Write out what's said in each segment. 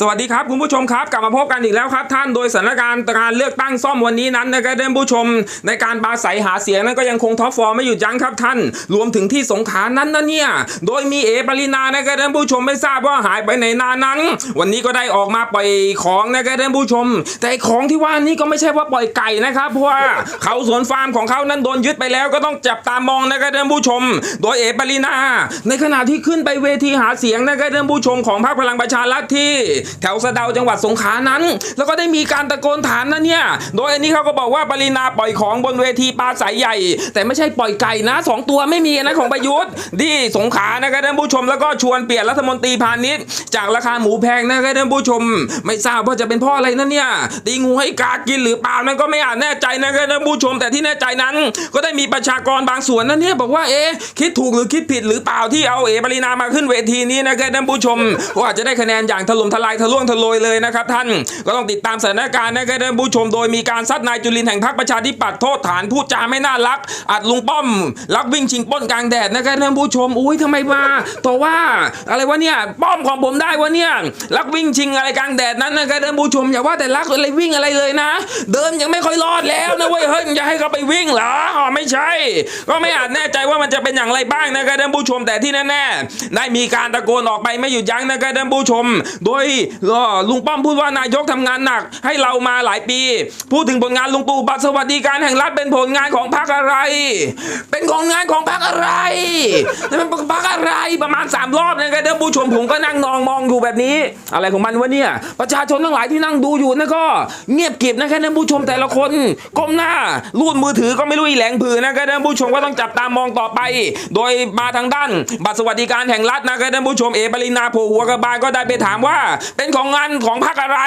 สวัสดีครับคุณผู้ชมครับกลับมาพบกันอีกแล้วครับ ท่านโดยสถานการณ์การเลือกตั้งซ่อมวันนี้นั้นนะครับท่านผู้ชม ในการปราศัยหาเสียงนั้นก็ยังคงท็อปฟอร์มไม่หยุดยั้งครับท่าน รวมถึงที่สงขานั้นนะเนี่ยโดยมีเอปรินานะครับท่านผู้ชมไม่ทราบว่าหายไปไหนนานนั้น วันนี้ก็ได้ออกมาปล่อยของนะครับท่านผู้ชม แต่ของที่ว่านี้ก็ไม่ใช่ว่าปล่อยไก่นะครับเพราะว่าเขาสวนฟาร์มของเขานั้นโดนยึดไปแล้วก็ต้องจับตามองนะครับท่านผู้ชม โดยเอปรินา ในขณะที่ขึ้นไปเวทีหาเสียงนะครับท่านผู้ชมของพรรคพลังประชารัฐที่แถวสะเดาจังหวัดสงขลานั้น แล้วก็ได้มีการตะโกนถามนะเนี่ย โดยอันนี้เขาก็บอกว่าปรินาปล่อยของบนเวทีปลาสายใหญ่ แต่ไม่ใช่ปล่อยไก่นะสองตัวไม่มีนะของประยุทธ์ที่สงขลานะครับท่านผู้ชมแล้วก็ชวนเปลี่ยนรัฐมนตรีพาณิชย์จากราคาหมูแพงนะครับท่านผู้ชม ไม่ทราบว่าจะเป็นพ่ออะไรนะเนี่ยตีงูให้กากินหรือเปล่านั้นก็ไม่อาจแน่ใจนะครับท่านผู้ชม แต่ที่แน่ใจนั้น ก็ได้มีประชากรบางส่วนนั่นเนี่ยบอกว่าเอ๊ะคิดถูกหรือคิดผิดหรือเปล่าที่เอาเอปรินามาขึ้นเวทีนี้นะครับท่านผู้ชมก็อาจจะได้คะแนนอย่างถล่มทลายทะลวงทะโลยเลยนะครับท่าน ก็ต้องติดตามสถานการณ์นะครับท่านผู้ชมโดยมีการซัดนายจุลินแห่งพรรคประชาธิปัตย์โทษฐานพูดจาไม่น่ารัก อัดลุงป้อมลักวิ่งชิงป้นกลางแดดนะครับท่านผู้ชมอุ้ยทำไมมาต่อว่าอะไรวะเนี่ยป้อมของผมได้วะเนี่ยลักวิ่งชิงอะไรกลางแดดนั้นนะครับท่านผู้ชมอย่าว่าแต่ลักอะไรวิ่งอะไรเลยนะ เดินยังไม่ค่อยรอดแล้วนะเว้ยเฮ้ยจะให้เขาไปวิ่งเหรออ๋อไม่ใช่ ก็ไม่อาจแน่ใจว่ามันจะเป็นอย่างไรบ้างนะครับท่านผู้ชมแต่ที่แน่ๆได้มีการตะโกนออกไปไม่หยุดยั้งนะครับท่านผู้ชม โดยเอ่อลุงป้อมพูดว่านายกทำงานหนัก ให้เรามาหลายปี พูดถึงผลงานลุงตู่บัตรสวัสดิการแห่งรัฐเป็นผลงานของพรรคอะไร เป็นผลงงานของพรรคอะไรเป็นพรรคอะไรประมาณสามรอบนะครับท่านผู้ชมผมก็นั่งนองมองอยู่แบบนี้ อะไรของมันวะเนี่ยประชาชนทั้งหลายที่นั่งดูอยู่นะก็เงียบกริบนะครับท่านผู้ชมแต่ละคนก้มหน้าลูดมือถือก็ไม่รู้อีแหลงผือนะครับท่านผู้ชมก็ต้องจับตามองต่อไป โดยมาทางด้าน บัตรสวัสดิการแห่งรัฐนะครับท่านผู้ชมเอปรินาโผหัวกระบาลก็ได้ไปถามว่าเป็นของงานของพรรคอะไร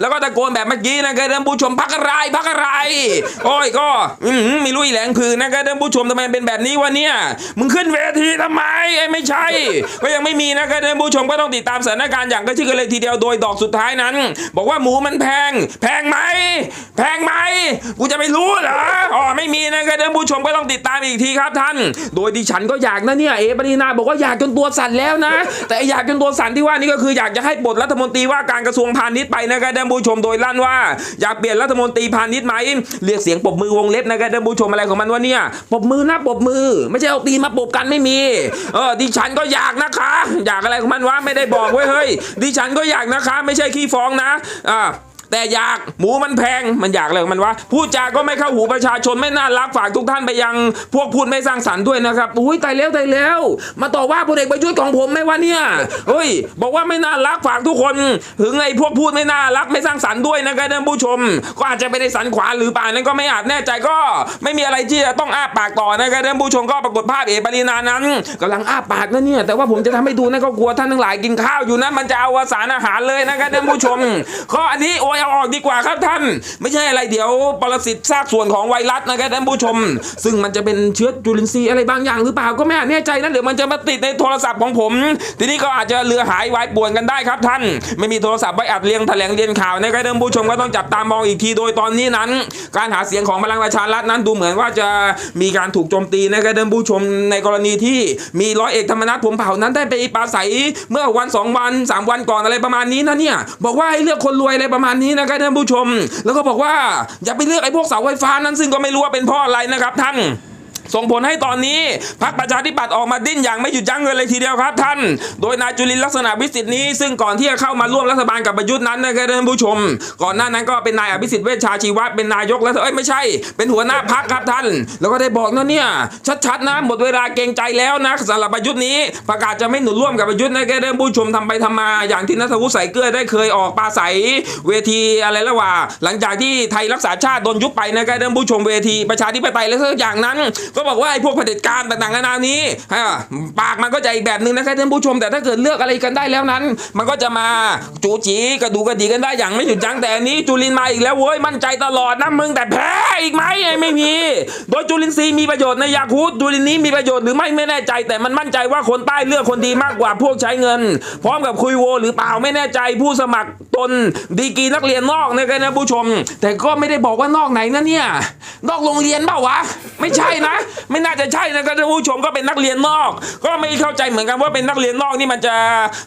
แล้วก็ตะโกนแบบเมื่อกี้นะครับท่านผู้ชมพรรคอะไรพรรคอะไร โอ้ยก็อืมไม่รู้อีแหลงผือนะครับท่านผู้ชมทำไมเป็นแบบนี้วะเนี่ยมึงขึ้นเวทีทำไมไอ้ไม่ใช่ ก็ยังไม่มีนะครับท่านผู้ชมก็ต้องติดตามสถานการณ์อย่างใกล้ชิดกันเลยทีเดียวโดยดอกสุดท้ายนั้น บอกว่าหมูมันแพง แพงไหมแพงไหมกูจะไม่รู้เหรออ๋อไม่มีนะครับท่านผู้ชมก็ต้องติดตามอีกทีครับท่าน โดยดิฉันก็อยากนะเนี่ยเอปรินาบอกว่าอยากจนตัวสั่นแล้วนะ แต่อยากจนตัวสั่นที่ว่านี่ก็คืออยากจะให้ปลดรัฐฐมนตรีว่าการกระทรวงพาณิชย์ไปนะครับท่านผู้ชมโดยลั่นว่า อยากเปลี่ยนรัฐมนตรีพาณิชย์ไหมเรียกเสียงปรบมือวงเล็บนะครับท่านผู้ชมอะไรของมันวะเนี่ยปรบมือนะปรบมือ ไม่ใช่เอาตีนมาปรบกันไม่มีเออดิฉันก็อยากนะคะ อยากอะไรของมันวะไม่ได้บอกเว้ยเฮ้ยดิฉันก็อยากนะคะ ไม่ใช่ขี้ฟ้องนะอ่า แต่อยากหมูมันแพงมันอยากอะไรของมันวะพูดจาก็ไม่เข้าหูประชาชนไม่น่ารักฝากทุกท่านไปยัง พวกพูดไม่สร้างสรรค์ด้วยนะครับอุ้ยตายแล้วตายแล้ว มาต่อว่าพลเอกประยุทธ์ของผมไหมวะเนี่ยเฮ้ย บอกว่าไม่น่ารักฝากทุกคน ถึงไอ้พวกพูดไม่น่ารักไม่สร้างสรรค์ด้วยนะครับท่านผู้ชม ก็อาจจะไปได้สันขวาหรือป่านั้นก็ไม่อาจแน่ใจก็ไม่มีอะไรที่จะต้องอ้าปากต่อนะครับท่านผู้ชมก็ปรากฏภาพเอปรินานั้นกำลังอ้าปากนะเนี่ยแต่ว่าผมจะทำให้ดูนะก็กลัวท่านทั้งหลายกินข้าวอยู่นะมันจะเอาสารอาหารเลยนะครับท่านผู้ชมข้ออันนี้โอ้ยเอออกดีกว่าครับท่าน ไม่ใช่อะไรเดี๋ยวปรสิตซากส่วนของไวรัสนะครับท่านผู้ชม ซึ่งมันจะเป็นเชื้อจุลินทรีย์อะไรบางอย่างหรือเปล่าก็ไม่อาจแน่ใจนะเดี๋ยวมันจะมาติดในโทรศัพท์ของผม ทีนี้ก็อาจจะเรือหายวายป่วนกันได้ครับท่าน ไม่มีโทรศัพท์ไว้อัดเรียงแถลงเรียนข่าวนะครับท่านผู้ชมก็ต้องจับตามองอีกทีโดยตอนนี้นั้น การหาเสียงของพลังประชารัฐนั้นดูเหมือนว่าจะมีการถูกโจมตีนะครับท่านผู้ชมในกรณีที่มีร้อยเอกธรรมนัฐผมเผ่านั้นได้ไปปราศัยเมื่อวันสองวันสามวันก่อนอะไรประมาณนี้นะเนี่ยบอกว่าให้เลือกคนรวยอะไรประมาณนี้นะครับท่านผู้ชม แล้วก็บอกว่าอย่าไปเลือกไอ้พวกเสาไฟฟ้านั้นซึ่งก็ไม่รู้ว่าเป็นเพราะอะไรนะครับท่าน ส่งผลให้ตอนนี้พรรคประชาธิปัตย์ออกมาดิ้นอย่างไม่หยุดยั้งเลยเลยทีเดียวครับท่าน โดยนายจุลินลักษณะวิสิทธิ์นี้ซึ่งก่อนที่จะเข้ามาร่วมรัฐบาลกับประยุทธ์นั้นนะครับท่านผู้ชม ก่อนหน้านั้นก็เป็นนายอภิสิทธิ์เวชชาชีวะเป็นนายกแล้วเอ้ยไม่ใช่ เป็นหัวหน้าพรรคครับท่าน แล้วก็ได้บอกนะเนี่ยชัดๆนะหมดเวลาเกรงใจแล้วนะสำหรับประยุทธ์นี้ ประกาศจะไม่หนุนร่วมกับประยุทธ์นะครับท่านผู้ชมทำไปทำมาอย่างที่นัทวุฒิใส่เกลือได้เคยออกปราศัยเวทีอะไรแล้วว่า หลังจากที่ไทยรักษาชาติโดนยุบไปนะครับท่านผู้ชมเวทีประชาธิปไตยแล้วสักอย่างนั้นก็บอกว่าไอ้พวกเผด็จการต่างๆนานานี้ฮะปากมันก็จะอีกแบบหนึ่งนะครับท่านผู้ชม แต่ถ้าเกิดเลือกอะไรกันได้แล้วนั้น มันก็จะมาจูจีกระดูกระดีกันได้อย่างไม่หยุดยั้งแต่อันนี้จุลินมาอีกแล้วเว้ยมั่นใจตลอดนะมึงแต่แพ้อีกไหมไอ้ไม่มี โดยจุลินทรีย์มีประโยชน์ในยาคูดจุลินนี้มีประโยชน์หรือไม่ไม่แน่ใจ แต่มันมั่นใจว่าคนใต้เลือกคนดีมากกว่าพวกใช้เงิน พร้อมกับคุยโว หรือเปล่าไม่แน่ใจผู้สมัครตนดีกรีนักเรียนนอกนะครับท่านผู้ชม แต่ก็ไม่ได้บอกว่านอกไหนนะเนี่ยนอกโรงเรียนเปล่าวะ ไม่ใช่นะไม่น่าจะใช่นะครับท่านผู้ชมก็เป็นนักเรียนนอก ก็ไม่เข้าใจเหมือนกันว่าเป็นนักเรียนนอกนี่มันจะ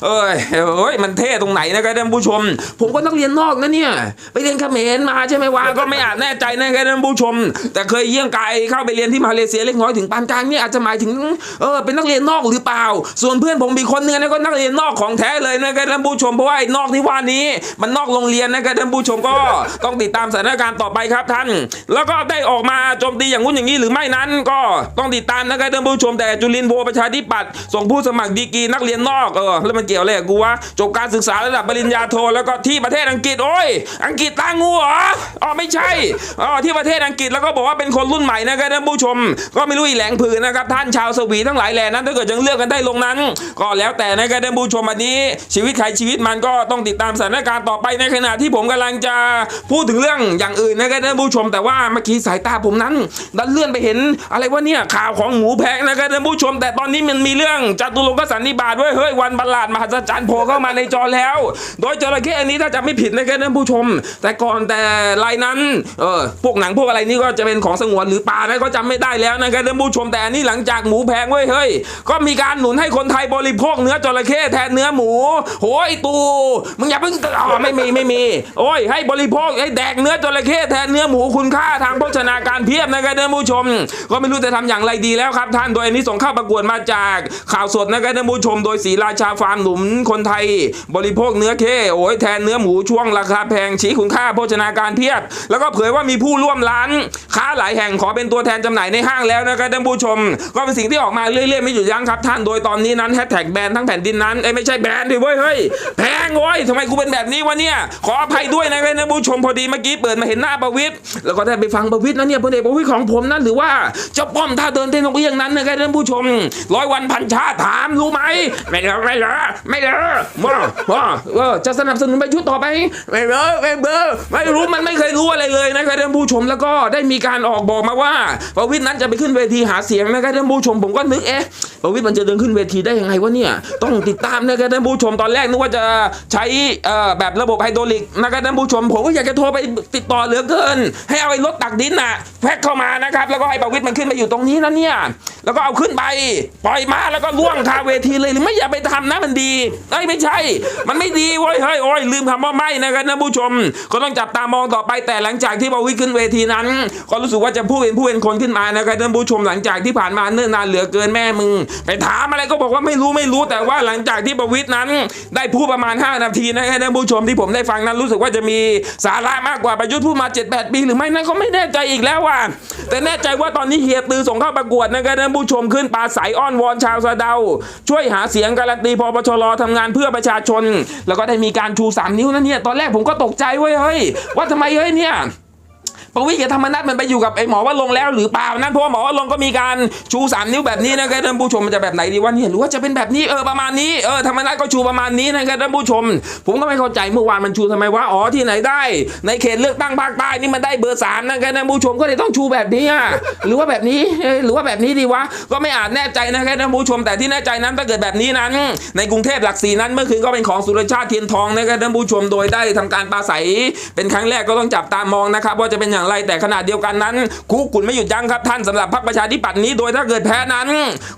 เอ้ยเอ้ยมันเท่ตรงไหนนะครับท่านผู้ชม ผมก็นักเรียนนอกนะเนี่ยไปเรียนเขมรมาใช่ไหมวะก็ไม่อาจแน่ใจนะครับท่านผู้ชม แต่เคยเยี่ยงไกลเข้าไปเรียนที่มาเลเซียเล็กน้อยถึงปานกลางนี่อาจจะหมายถึงเออเป็นนักเรียนนอกหรือเปล่า ส่วนเพื่อนผมมีคนนึงนะก็นักเรียนนอกของแท้เลยนะครับท่านผู้ชมเพราะว่าไอ้นอกที่ว่านี้ มันนอกโรงเรียนนะครับท่านผู้ชมก็ต้องติดตามสถานการณ์ต่อไปครับท่าน แล้วก็ได้ออกมาโจมตีอย่างงู้นอย่างนี้หรือไม่นั้นก็ต้องติดตามนะครับท่านผู้ชมแต่จุลินโพประชาธิปัตย์ส่งผู้สมัครดีกีนักเรียนนอกเออแล้วมันเกี่ยวอะไรกูวะจบการศึกษาระดับปริญญาโทแล้วก็ที่ประเทศอังกฤษโอ้ยอังกฤษตางูเหรออ๋อไม่ใช่อ๋อที่ประเทศอังกฤษแล้วก็บอกว่าเป็นคนรุ่นใหม่นะครับท่านผู้ชม ก็ไม่รู้อีแหลงผืนนะครับท่านชาวสวีทั้งหลายแหล่นั้นถ้าเกิดยังเลือกกันได้ลงนั้น ก็แล้วแต่นะครับท่านผู้ชมอันนี้ ชีวิตใครชีวิตมันก็ต้องติดตามสถานการณ์ต่อไปในขณะที่ผมกำลังจะพูดถึงเรื่องอย่างอื่นนะครับท่านผู้ชม แต่ว่าเมื่อกี้สายตาผมนั้น ดันเลื่อนไปเห็นอะไรว่าเนี่ยข่าวของหมูแพงนะครับท่านผู้ชม แต่ตอนนี้มันมีเรื่องจตุรงคสันนิบาตด้วยเฮ้ยวันประหลาดมหัศจรรย์โผล่เข้ามาในจอแล้ว โดยจระเข้อันนี้ถ้าจะไม่ผิดนะครับท่านผู้ชม แต่ก่อนแต่รายนั้นเออพวกหนังพวกอะไรนี่ก็จะเป็นของสงวนหรือป่านะก็จำไม่ได้แล้วนะครับท่านผู้ชมแต่อันนี้หลังจากหมูแพงเว้ยเฮ้ยก็มีการหนุนให้คนไทยบริโภคเนื้อจระเข้แทนเนื้อหมูโอ้ยตูมึงอย่าเพิ่งอ๋อไม่มีไม่มี โอ้ยให้บริโภคให้แดกเนื้อจระเข้แทนเนื้อหมูคุณค่าทางโภชนาการเพียบนะครับท่านผู้ชมก็ไม่รู้จะทำอย่างไรดีแล้วครับท่าน โดยอันนี้ส่งเข้าประกวดมาจากข่าวสดนะครับท่านผู้ชม โดยศรีราชาฟาร์มหนุนคนไทย บริโภคเนื้อเข้โอ้ยแทนเนื้อหมูช่วงราคาแพงชี้คุณค่าโภชนาการเพียบ แล้วก็เผยว่ามีผู้ร่วมร้าน ค้าหลายแห่งขอเป็นตัวแทนจำหน่ายในห้างแล้วนะครับท่านผู้ชม ก็เป็นสิ่งที่ออกมาเรื่อยๆไม่หยุดยั้งครับท่าน โดยตอนนี้นั้นแฮชแท็กแบนทั้งแผ่นดินนั้นเอ้ไม่ใช่แบนดิเว้ยเฮ้ยแพ งโว้ยทำไมกูเป็นแบบนี้วะเนี่ย ขออภัยด้วยนะครับท่านผู้ชมพอดีเมื่อกี้เปิดมาเห็นหน้าประวิตรแล้วก็ได้ไปฟังประวิตรนะเนี่ยพลเอกประวิตรของผมนั้นหรือว่าเจ้าป้อมท่าเดินเต้นนกเอี้ยงนั้นนะครับท่านผู้ชมร้อยวันพันชาติถามรู้ไหมไม่เลอไม่เลอไม่เลอว่าว่าเออจะสนับสนุนไประยุทธ์ต่อไปไม่เลอไม่เบอไม่รู้มันไม่เคยรู้อะไรเลยนะครับท่านผู้ชมแล้วก็ได้มีการออกบอกมาว่าประวิตรนั้นจะไปขึ้นเวทีหาเสียงนะครับท่านผู้ชมผมก็นึกเอ๊ะประวิตรมันจะเดินขึ้นเวทีได้ยังไงวะเนี่ยต้องติดตามนะครับท่านผู้ชมตอนแรกนึกว่าจะใช้แบบระบบไฮดรอลิกนะครับท่านผู้ชมผมก็อยากจะโทรไปติดต่อเหลือเกิน ให้เอาไอ้รถตักดินน่ะแพ็คเข้ามานะครับแล้วก็ให้ประวิตรมันขึ้นไปอยู่ตรงนี้นะเนี่ยแล้วก็เอาขึ้นไปปล่อยมาแล้วก็ล่วงคาเวทีเลยหรือไม่อย่าไปทำนะมันดีเอ้ไม่ใช่ มันไม่ดีเว้ยเฮ้ยโอ้ยลืมคำว่าไม่นะครับท่านผู้ชม ก็ต้องจับตามองต่อไปแต่หลังจากที่ประวิตรขึ้นเวทีนั้น ก็รู้สึกว่าจะพูดเป็นผู้เป็นคนขึ้นมานะครับท่านผู้ชมหลังจากที่ผ่านมาเนิ่นนานเหลือเกินแม่มึง ไปถามอะไรก็บอกว่าไม่รู้ไม่รู้แต่ว่าหลังจากที่ประวิตรนั้น ได้พูดประมาณ5 นาทีนะครับท่านผู้ชมที่ผมได้ฟังนั้นรู้สึกว่าจะมีสาระมากกว่าประยุทธ์พูดมา 7-8 ปีหรือไม่นั้นก็ไม่แน่ใจอีกแล้วว่าแต่แน่ใจว่าตอนนี้เฮียตือส่งเข้าประกวดนะครับท่านผู้ชมขึ้นปลาใสอ้อนวอนชาวสะเดา ช่วยหาเสียงการันตีพปชรทำงานเพื่อประชาชน แล้วก็ได้มีการชู 3 นิ้วนั่นเนี่ยตอนแรกผมก็ตกใจเว้ยเฮ้ยว่าทำไมเฮ้ยเนี่ย ประวิตรกับธรรมนัฐมันไปอยู่กับไอ้หมอว่าลงแล้วหรือเปล่านั่นเพราะว่าหมอว่าลงก็มีการชูสามนิ้วแบบนี้นะครับท่านผู้ชมมันจะแบบไหนดีวะเนี่ยหรือว่าจะเป็นแบบนี้เออประมาณนี้เออธรรมนัฐก็ชูประมาณนี้นะครับท่านผู้ชม ผมก็ไม่เข้าใจเมื่อวานมันชูทำไมวะอ๋อที่ไหนได้ ในเขตเลือกตั้งภาคใต้นี่มันได้เบอร์สามนะครับท่านผู้ชมก็เลยต้องชูแบบนี้อะหรือว่าแบบนี้หรือว่าแบบนี้ดีวะก็ไม่อาจแน่ใจนะครับท่านผู้ชม แต่ที่แน่ใจนั้นถ้าเกิดแบบนี้นั้น ในกรุงเทพหลักสี่นั้นเมื่อคืนก็เป็นของสุรชาติเทียนทองนะครับท่านผู้ชมโดยได้ทำการปราศัยเป็นครั้งแรกก็ต้องจับตามองนะครับว่าจะเป็นอย่างไร แต่ขณะเดียวกันนั้นคุกกุ่นไม่หยุดยั้งครับท่านสำหรับพรรคประชาธิปัตย์นี้ โดยถ้าเกิดแพ้นั้น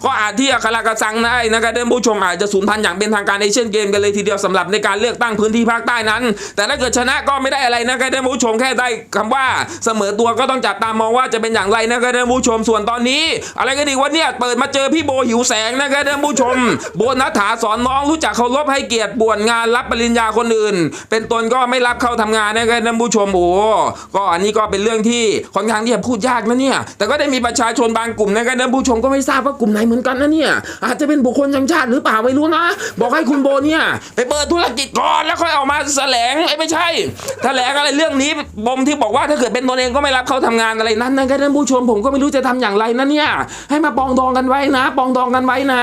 ก็อาจที่อัครากระสังได้นะครับท่านผู้ชมอาจจะสูญพันธุ์อย่างเป็นทางการในเช่นเกมกันเลยทีเดียวสำหรับในการเลือกตั้งพื้นที่ภาคใต้นั้น แต่ถ้าเกิดชนะก็ไม่ได้อะไรนะครับท่านผู้ชมแค่ได้คำว่าเสมอตัวก็ต้องจับตามองว่าจะเป็นอย่างไรนะครับท่านผู้ชมส่วนตอนนี้ อะไรก็ดีว่าเนี่ยเปิดมาเจอพี่โบหิวแสงนะครับท่านผู้ชม โบนัฐาสอนน้องรู้จักเคารพให้เกียรติป่วนงานรับปริญญาคนอื่น เป็นตนก็ไม่รับเข้าทำงานนะครับท่านผู้ชมโอ้ก็อันนี้ก็เป็นเรื่องที่ค่อนข้างที่จะพูดยากนะเนี่ย แต่ก็ได้มีประชาชนบางกลุ่มนะครับท่านผู้ชมก็ไม่ทราบว่ากลุ่มไหนเหมือนกันนะเนี่ยอาจจะเป็นบุคคลทางชาติหรือเปล่าไม่รู้นะ บอกให้คุณโบเนี่ยไปเปิดธุรกิจก่อนแล้วค่อยออกมาแถลงไอ้ไม่ใช่แถลงอะไรเรื่องนี้ปมที่บอกว่าถ้าเกิดเป็นตนเองก็ไม่รับเข้าทำงานอะไรนั้นนะครับท่านผู้ชมผมก็ไม่รู้จะทำอย่างไรนะเนี่ยให้มาปองดองกันไว้นะ ปองดองกันไว้นะ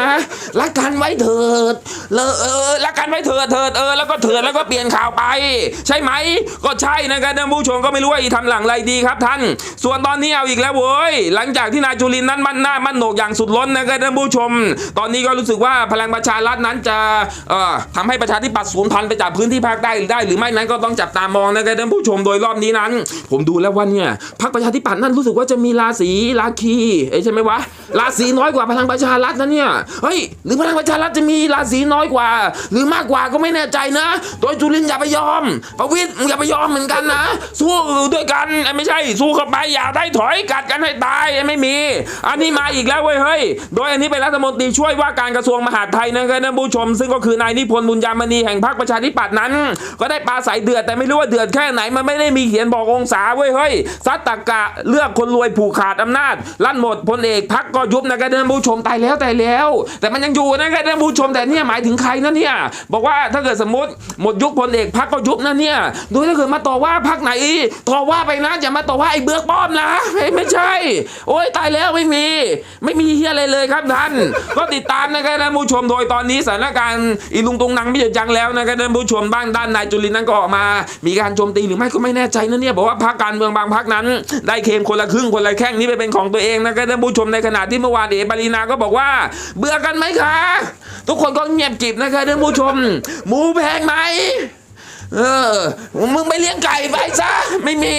รักกันไว้เถิดเลอเออรักกันไว้เถิดเถิดเออแล้วก็เถิดแล้วก็เปลี่ยนข่าวไป ใช่ไหมก็ใช่นะครับท่านผู้ชมก็ไม่รู้ว่าทำหลังไรดีครับท่าน ส่วนตอนนี้เอาอีกแล้วเว้ย หลังจากที่นายจุลินนั้นมั่นหน้ามั่นโหนกอย่างสุดล้นนะครับท่านผู้ชม ตอนนี้ก็รู้สึกว่าพลังประชารัฐนั้นจะเอ่อทำให้ประชาธิปัตย์สูญพันธุ์ไปจากพื้นที่ภาคใต้ได้หรือไม่นั้นก็ต้องจับตามองนะครับท่านผู้ชมโดยรอบนี้นั้น ผมดูแล้วว่าเนี่ยพรรคประชาธิปัตย์นั่นรู้สึกว่าจะมีราศีราคีเอ้ใช่ไหมวะราศีน้อยกว่าพลังประชารัฐนะเนี่ยเฮ้ยหรือพลังประชารัฐจะมีราศีน้อยกว่า หรือมากกว่าก็ไม่แน่ใจนะ โดยจุลินอย่าไปยอม ประวิตรมึงอย่าไปยอมเหมือนกันนะ สู้ด้วยกันไม่ใช่ สู้เข้าไปอย่าได้ถอยกัดกันให้ตายไม่มี อันนี้มาอีกแล้วเว้ยเฮ้ยโดยอันนี้เป็นรัฐมนตรีช่วยว่าการกระทรวงมหาดไทยนะครับท่านผู้ชม ซึ่งก็คือนายนิพนธ์บุญยามณีแห่งพรรคประชาธิปัตย์นั้น ก็ได้ปราศัยเดือดแต่ไม่รู้ว่าเดือดแค่ไหนมันไม่ได้มีเขียนบอกองศาเว้ยเฮ้ยซัดตะกะเลือกคนรวยผูกขาดอำนาจ ลั่นหมดพลเอกพักก็ยุบนะครับท่านผู้ชมตายแล้วตายแล้ว แต่มันยังอยู่นะครับท่านผู้ชมแต่เนี่ยหมายถึงใครนะเนี่ยบอกว่าถ้าเกิดสมมติหมดยุคพลเอกพักก็ยุบนะเนี่ยโดยถ้าเกิดมาต่อว่าพักไหนต่อว่าไปนะอย่ามาต่อว่าไอ้เบือกป้อมนะไม่ไม่ใช่ โอ้ยตายแล้วไม่มี ไม่มีเฮียอะไรเลยครับท่าน ก็ติดตามนะครับท่านผู้ชมโดยตอนนี้สถานการณ์อีลุงตุงนังไม่หยุดยั้งแล้วนะครับท่านผู้ชมบ้างด้านนายจุลินนั้นก็ออกมา มีการโจมตีหรือไม่ก็ไม่แน่ใจนะเนี่ยบอกว่าพรรคการเมืองบางพรรคนั้น ได้เคมคนละครึ่งคนละแข้งนี้ไปเป็นของตัวเองนะครับท่านผู้ชมในขณะที่เมื่อวานเอ๋ปรินาก็บอกว่า เบื่อกันไหมคะ ทุกคนก็เงียบกิบนะครับท่านผู้ชม หมูแพงไหมเออ มึงไปเลี้ยงไก่ไปซะ ไม่มี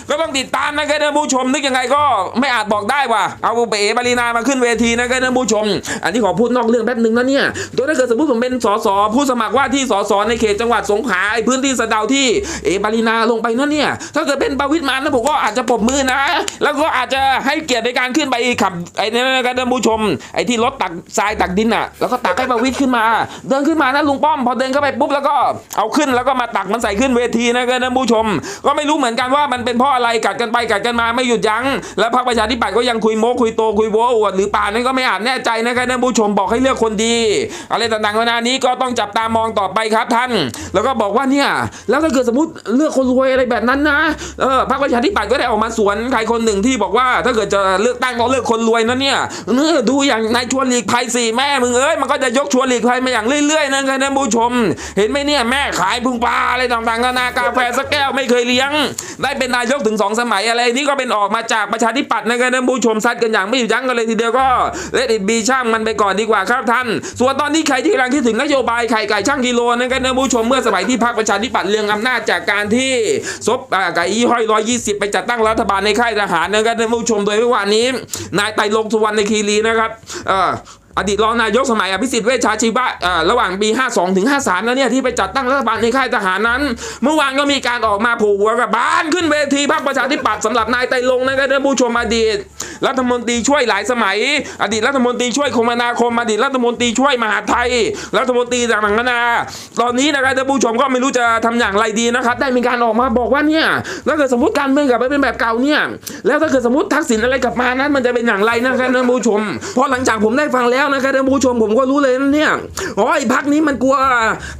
ก็ต้องติดตามนะครับท่านผู้ชมนึกยังไงก็ไม่อาจบอกได้ว่าเอาเป๋ปารีนามาขึ้นเวทีนะครับท่านผู้ชม อันนี้ขอพูดนอกเรื่องแป๊บหนึ่งนะเนี่ยโดยถ้าเกิดสมมติผมเป็นสสผู้สมัครว่าที่สสในเขตจังหวัดสงขลาไอ้พื้นที่สะเดาที่เอ๋ปารีนาลงไปนั่นเนี่ยถ้าเกิดเป็นประวิตรมานะผมก็อาจจะปรบมือนะ แล้วก็อาจจะให้เกียรติในการขึ้นไปขับไอ้นี่นะครับท่านผู้ชม ไอ้ที่รถตักทรายตักดินอะแล้วก็ตักให้ประวิตรขึ้นมา เดินขึ้นมานะลุงป้อมพอเดินเข้าไปปุ๊บแล้วก็เอาขึ้นแล้วก็มาตักมันใส่ขึ้นเวทีนะครับท่านผู้ชม ก็ไม่รู้เหมือนกันว่ามันเป็นเพราะอะไรกัดกันไปกัดกันมาไม่หยุดยั้ง แล้วพรรคประชาธิปัตย์ก็ยังคุยโม้คุยโตคุยโว้อวดหรือป่านนั้นก็ไม่อาจแน่ใจนะครับท่านผู้ชมบอกให้เลือกคนดี อะไรต่างๆนานานี้ก็ต้องจับตามองต่อไปครับท่าน แล้วก็บอกว่าเนี่ยแล้วถ้าเกิดสมมติเลือกคนรวยอะไรแบบนั้นนะเออพรรคประชาธิปัตย์ก็ได้ออกมาสวนใครคนหนึ่งที่บอกว่า ถ้าเกิดจะเลือกตั้งก็เลือกคนรวยนะเนี่ยเออดูอย่างนายชวนหลีกภัยสี่แม่มึงเอ้ยมันก็จะยกชวนหลีกภัยมาอย่างเรื่อยๆนะครับท่านผู้ชม เห็นไหมเนี่ยแม่ขายพุงปลาอะไรต่างๆนานา กาแฟสักแก้วไม่เคยเลี้ยง ได้เป็นนายกถึงสองสมัยอะไรนี่ก็เป็นออกมาจากประชาธิปัตย์นะครับท่านผู้ชมซัดกันอย่างไม่หยุดยั้งกันเลยทีเดียวก็เลดิบีช่างมันไปก่อนดีกว่าครับท่าน ส่วนตอนนี้ใครที่กำลังคิดถึงนโยบายไข่ไก่ช่างกิโลนะครับท่านผู้ชมเมื่อสมัยที่พรรคประชาธิปัตย์เรืองอำนาจจากการที่ซบไก่ยี่ห้อยร้อยยี่สิบไปจัดตั้งรัฐบาลในค่ายทหารนะครับท่านผู้ชมโดยเมื่อวานนี้ นายไตรลงสุวรรณคีรีนะครับเอดีตรองนายกสมัยอภิสิทธิ์เวชชาชีวะระหว่างปี 52 ถึง 53 แล้วเนี่ย ที่ไปจัดตั้งรัฐบาลในค่ายทหารนั้น เมื่อวานก็มีการออกมาผูกหัวกับบ้านขึ้นเวทีพรรคประชาธิปัตย์สำหรับนายไตลงนะครับท่านผู้ชมอดีต รัฐมนตรีช่วยหลายสมัย อดีตรัฐมนตรีช่วยคมนาคมอดีตรัฐมนตรีช่วยมหาไทย รัฐมนตรีต่างๆนานาตอนนี้นะครับท่านผู้ชมก็ไม่รู้จะทำอย่างไรดีนะครับได้มีการออกมาบอกว่าเนี่ยถ้าเกิดสมมติการเมืองกลับไปเป็นแบบเก่าเนี่ยแล้วถ้าเกิดสมมติทักษิณอะไรกลับมานั้นมันจะเป็นอย่างไรนะครับท่านผู้ชมเพราะหลังจากผมได้ฟังแล้วแล้วนะครับท่านผู้ชมผมก็รู้เลยนะเนี่ยอ๋อไอ้พักนี้มันกลัว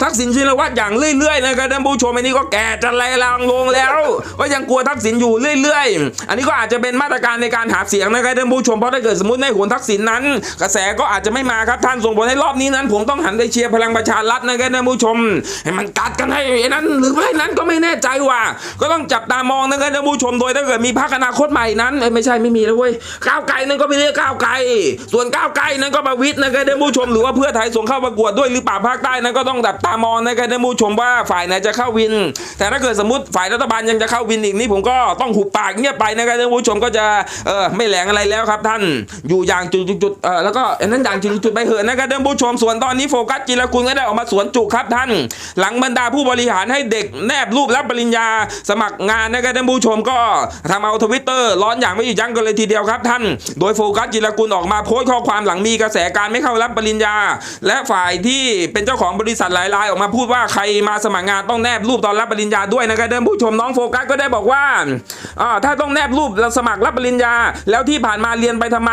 ทักษิณชินวัตรอย่างเรื่อยๆนะครับท่านผู้ชมอันนี้ก็แก่จะไรลางลงแล้ว ก็ยังกลัวทักษิณอยู่เรื่อย ๆ อันนี้ก็อาจจะเป็นมาตรการในการหาเสียงนะครับท่านผู้ชมเพราะถ้าเกิดสมมติในโหนทักษิณนั้น กระแสก็อาจจะไม่มาครับท่านส่งผลให้รอบนี้นั้น ผมต้องหันไปเชียร์พลังประชารัฐนะครับท่านผู้ชมให้มันกัดกันให้นั้น หรือไม่นั้นก็ไม่แน่ใจว่าก็ต้องจับตามองนะครับท่านผู้ชมโดยถ้าเกิดมีพรรคอนาคตใหม่นั้นเอ้ยไม่ใช่ไม่มีแล้วเว้ยก้าวไกลนั้นก็ไปเรียกก้าวไกลส่วนก้าวไกลนั้นก็ประวิตรนะครับท่านผู้ชมหรือว่าเพื่อไทยส่งเข้าประกวดด้วยหรือเปล่าภาคใต้นั้นก็ต้องจับตามองนะครับท่านผู้ชมว่าฝ่ายไหนจะเข้าวิน แต่ถ้าเกิดสมมติฝ่ายรัฐบาลยังจะเข้าวินอีกนี่ผมก็ต้องหุบปากเงียบไปนะครับท่านผู้ชมก็จะเออไม่แหลงอะไรแล้วครับท่านอยู่อย่างจุดๆเออแล้วก็อันนั้นอย่างจุดๆไปเหอะนะครับท่านผู้ชมส่วนตอนนี้โฟกัสจิรกุลก็ได้ออกมาสวนจุกครับท่าน หลังบรรดาผู้บริหารให้เด็กแนบรูปรับปริญญาสมัครงานนะครับท่านผู้ชมก็ทำเอาทวิตเตอร์ร้อนอย่างไม่หยุดยั้งกันเลยทีเดียวครับท่าน โดยโฟกัสจิรกุลออกมาโพสต์ข้อความหลังมีกระแสการไม่เข้ารับปริญญา และฝ่ายที่เป็นเจ้าของบริษัทหลายรายออกมาพูดว่าใครมาสมัครงานต้องแนบรูปตอนรับปริญญาด้วยนะครับท่านผู้ชมน้องโฟกัสก็ได้บอกว่าถ้าต้องแนบรูปสมัครรับปริญญา แล้วที่ผ่านมาเรียนไปทำไม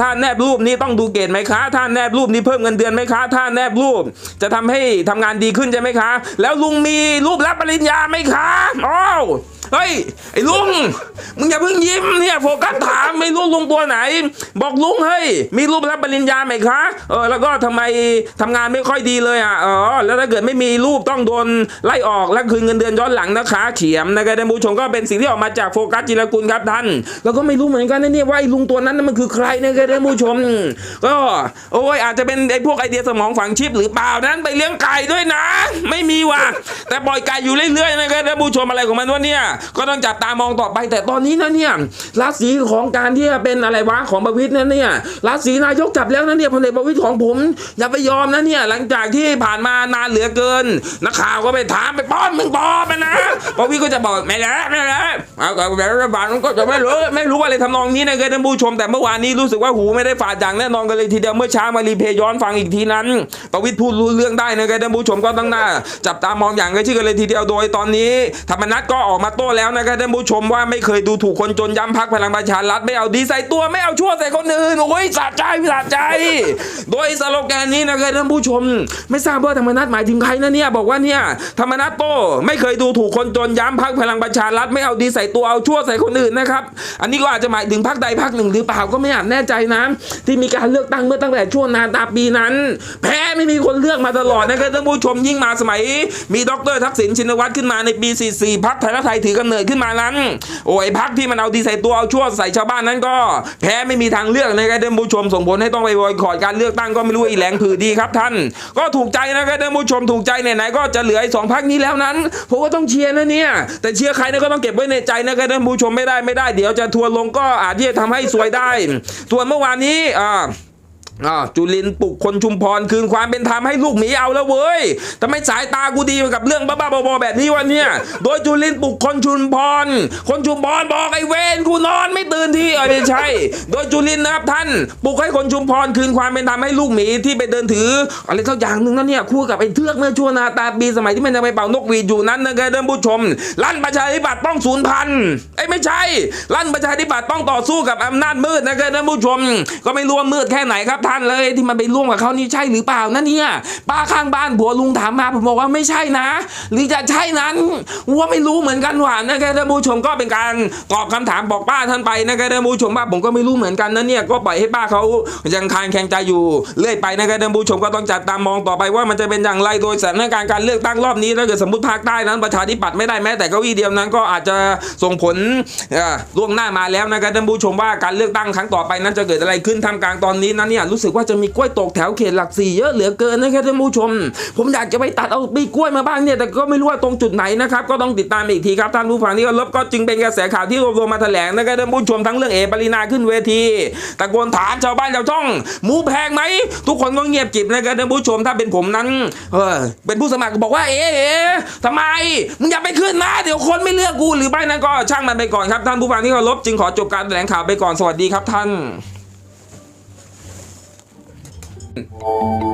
ถ้าแนบรูปนี้ต้องดูเกรดไหมคะถ้าแนบรูปนี้เพิ่มเงินเดือนไหมคะถ้าแนบรูป จะทำให้ทำงานดีขึ้นใช่ไหมคะ แล้วลุงมีรูปรับปริญญาไหมคะอ้าว เฮ้ยไอ้ลุงมึงอย่าเพิ่งยิ้มเนี่ยโฟกัสถามไม่รู้ลุงตัวไหน บอกลุงเฮ้ยมีรูปรับปริญญาไหมคะเออแล้วก็ทำไมทำงานไม่ค่อยดีเลยอะอ๋อแล้วถ้าเกิดไม่มีรูปต้องโดนไล่ออกและคืนเงินเดือนย้อนหลังนะคะ เขียมนะครับท่านผู้ชมก็เป็นสิ่งที่ออกมาจากโฟกัสจิรกุลครับท่าน แล้วก็ไม่รู้เหมือนกันนะเนี่ยว่าไอ้ลุงตัวนั้นน่ะมันคือใครนะครับท่านผู้ชม ก็โอ้ยอาจจะเป็นไอ้พวกไอเดียสมองฝังชิปหรือเปล่านั้นไปเลี้ยงไก่ด้วยนะ ไม่มีว่ะแต่ปล่อยไก่อยู่เรื่อยๆนะครับท่านผู้ชมอะไรของมันวะเนี่ยก็ต้องจับตามองต่อไปแต่ตอนนี้นะเนี่ยราศีของการที่จะเป็นอะไรวะของประวิตรนะเนี่ยราศีนายกจับแล้วนะเนี่ยพลเอกประวิตรของผมอย่าไปยอมนะเนี่ยหลังจากที่ผ่านมานานเหลือเกินนักข่าวก็ไปถามไปป้อนมึงปอบไปนะประวิตรก็จะบอกไม่แล้วไม่แล้วเอาเอาแบบรัฐบาลก็จะไม่รู้ไม่รู้อะไรทำนองนี้นะครับท่านผู้ชมแต่เมื่อวานนี้รู้สึกว่าหูไม่ได้ฝาดอย่างแน่นอนกันเลยทีเดียวเมื่อเช้ามารีเพย์ย้อนฟังอีกทีนั้นประวิตรพูดรู้เรื่องได้นะครับท่านผู้ชมก็ต้องหน้า จับตามองอย่างใกล้ชิดกันเลยทีเดียวโดยตอนนี้ธรรมนัฐก็ออกมาโตแล้วนะครับท่านผู้ชมว่าไม่เคยดูถูกคนจนย้ำพักพลังประชารัฐไม่เอาดีใส่ตัวไม่เอาชั่วใส่คนอื่นโอ้ยสะใจสะใจ โดยสโลแกนนี้นะครับท่านผู้ชม ไม่ทราบว่าธรรมนัฐหมายถึงใครนะเนี่ยบอกว่าเนี่ยธรรมนัฐโต้ไม่เคยดูถูกคนจนย้ำพักพลังประชารัฐไม่เอาดีใส่ตัวเอาชั่วใส่คนอื่นนะครับอันนี้ก็อาจจะหมายถึงพักใดพักหนึ่งหรือเปล่าก็ไม่อาจแน่ใจนะที่มีการเลือกตั้งเมื่อตั้งแต่ช่วงนานตาปีนั้น แพ้ไม่มีคนเลือกมาตลอดนะครับท่านผู้ชมยิ่งมาสมัย มีดรทักษิณชินวัตรขึ้นมาในปี 44พักไทยรักไทยถือกำเนิดขึ้นมานั้น โอ้ยพักที่มันเอาดีใส่ตัวเอาชั่วใส่ชาวบ้านนั้นก็ แพ้ไม่มีทางเลือกนะครับท่านผู้ชมส่งผลให้ต้องไปบอยคอรดการเลือกตั้งก็ไม่รู้อีแหลงผือดีครับท่าน ก็ถูกใจนะครับท่านผู้ชมถูกใจไหนๆก็จะเหลือสองพักนี้แล้วนั้นผมก็ต้องเชียร์นะเนี่ย แต่เชียร์ใครนี่ยก็ต้องเก็บไว้ในใจนะครับท่านผู้ชมไม่ได้ไม่ได้เดี๋ยวจะทัวร์ลงก็อาจที่จะทำให้สวยได้ส่วนเมื่อวานนี้อ่า จุลินปลุกคนชุมพรคืนความเป็นธรรมให้ลูกหมีเอาแล้วเว้ยทำไมสายตากูดีกับเรื่องบ้าๆบอๆแบบนี้วะเนี่ย โดยจุลินปลุกคนชุมพร คนชุมพรบอกไอ้เวนกูนอนไม่ตื่นที่เออไม่ใช่ โดยจุลินนะครับท่านปลุกให้คนชุมพรคืนความเป็นธรรมให้ลูกหมีที่ไปเดินถือ อะไรสักอย่างหนึ่งนั่นเนี่ยคู่กับไอ้เทือกเมื่อชั่วนาตาปีสมัยที่มันยังไปเป่านกหวีดอยู่นั้นนะครับท่านผู้ชม ลั่นประชาธิปัตย์ต้องศูนย์พันไอ้ไม่ใช่ ลั่นประชาธิปัตย์ต้องต่อสู้กับอำนาจมืดนะครับท่านผู้ชม ก็ไม่รว่ามืดแค่ไหนครับท่านเลยที่มันไปร่วมกับเขานี่ใช่หรือเปล่านั่นเนี่ยป้าข้างบ้านผัวลุงถามมาผมบอกว่าไม่ใช่นะ หรือจะใช่นั้นว่าไม่รู้เหมือนกันหว่านนะครับท่านผู้ชมก็เป็นการตอบคำถามบอกป้าท่านไปนะครับท่านผู้ชมว่าผมก็ไม่รู้เหมือนกันนะเนี่ยก็ปล่อยให้ป้าเขายังคางแข็งใจอยู่เรื่อยไปนะครับท่านผู้ชมก็ต้องจับตามมองต่อไปว่ามันจะเป็นอย่างไรโดยสถานการณ์การเลือกตั้งรอบนี้ถ้าเกิดสมมติภาคใต้นั้นประชาธิปัตย์ไม่ได้แม้แต่เก้าอี้เดียวนั้นก็อาจจะส่งผลล่วงหน้ามาแล้วนะครับท่านผู้ชมว่าการเลือกตั้งครั้งต่อไปนั้นจะเกิดอะไรขึ้นท่ากลางตอนนี้นั้นเนี่ยรู้สึกว่าจะมีกล้วยตกแถวเขตหลักสี่เยอะเหลือเกินนะครับท่านผู้ชม ผมอยากจะไปตัดเอาปีกล้วยมาบ้างเนี่ยแต่ก็ไม่รู้ว่าตรงจุดไหนนะครับก็ต้องติดตามอีกทีครับท่านผู้ฟังที่เคารพก็จึงเป็นกระแสข่าวที่รวบรวมมาแถลงนะครับท่านผู้ชมทั้งเรื่องเอปรินาขึ้นเวทีตะโกนถามชาวบ้านชาวช่อง หมูแพงไหมทุกคนก็เงียบกริบนะครับท่านผู้ชมถ้าเป็นผมนั้นเออเป็นผู้สมัครบอกว่าเอ๊ะเอ๊ะทำไมมึงอย่าไปขึ้นนะเดี๋ยวคนไม่เลือกกูหรือไม่นั้นก็ช่างมันไปก่อนครับท่านผู้ฟังที่เคารพจึงขอจบการแถลงข่าวไปก่อนสวัสดีครับท่าน 嗯。